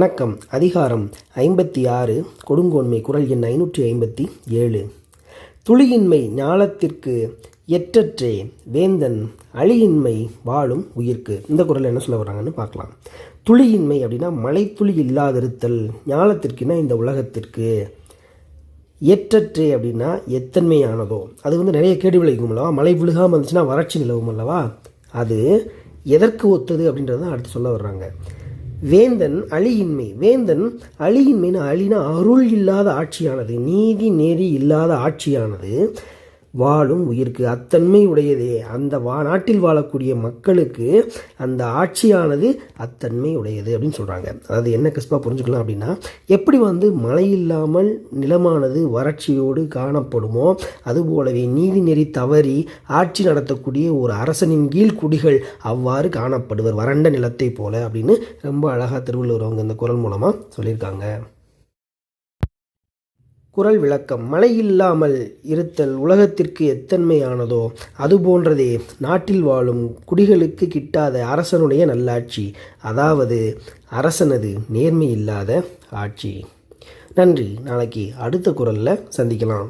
வணக்கம். அதிகாரம் ஐம்பத்தி ஆறு. கொடுங்கோன்மை குரல் எண் ஐநூற்றி ஐம்பத்தி ஏழு. துளியின்மை ஞாலத்திற்கு எற்றற்றே வேந்தன் அழியின்மை வாழும் உயிர்க்கு. இந்த குரல் என்ன சொல்ல வர்றாங்கன்னு பார்க்கலாம். துளியின்மை அப்படின்னா மழைத்துளி இல்லாதிருத்தல் ஞாலத்திற்குன்னா இந்த உலகத்திற்கு. எற்றற்றே அப்படின்னா எத்தன்மையானதோ. அது வந்து நிறைய கேடு விளைவிக்கும் அல்லவா? மழை விழுகாமல் இருந்துச்சுன்னா வறட்சி நிலவும் அல்லவா? அது எதற்கு ஒத்தது அப்படின்றத அடுத்து சொல்ல வர்றாங்க. வேந்தன் அழியின்மை. வேந்தன் அழியின்மைன்னு அழினா அருள் இல்லாத ஆட்சியானது நீதி நெறி இல்லாத ஆட்சியானது. வாழும் உயிர்க்கு. அத்தன்மை உடையதே. அந்த வா நாட்டில் வாழக்கூடிய மக்களுக்கு அந்த ஆட்சியானது அத்தன்மை உடையது அப்படின்னு சொல்கிறாங்க அதாவது என்ன கிறிஸ்பா புரிஞ்சுக்கலாம் அப்படின்னா எப்படி வந்து மழை இல்லாமல் நிலமானது வறட்சியோடு காணப்படுமோ அதுபோலவே நீதி நெறி தவறி ஆட்சி நடத்தக்கூடிய ஒரு அரசனின் கீழ் குடிகள் அவ்வாறு காணப்படுவர். வறண்ட நிலத்தை போல அப்படின்னு ரொம்ப அழகாக திருவள்ளுவர் அவங்க இந்த குரல் மூலமாக சொல்லியிருக்காங்க. குரல் விளக்கம். மழை இல்லாமல் இருத்தல் உலகத்திற்கு எத்தன்மையானதோ? அதுபோன்றதே நாட்டில் வாழும் குடிகளுக்கு கிட்டாத அரசனுடைய நல்லாட்சி. அதாவது அரசனது நேர்மை இல்லாத ஆட்சி. நன்றி. நாளைக்கு அடுத்த குரலில் சந்திக்கலாம்.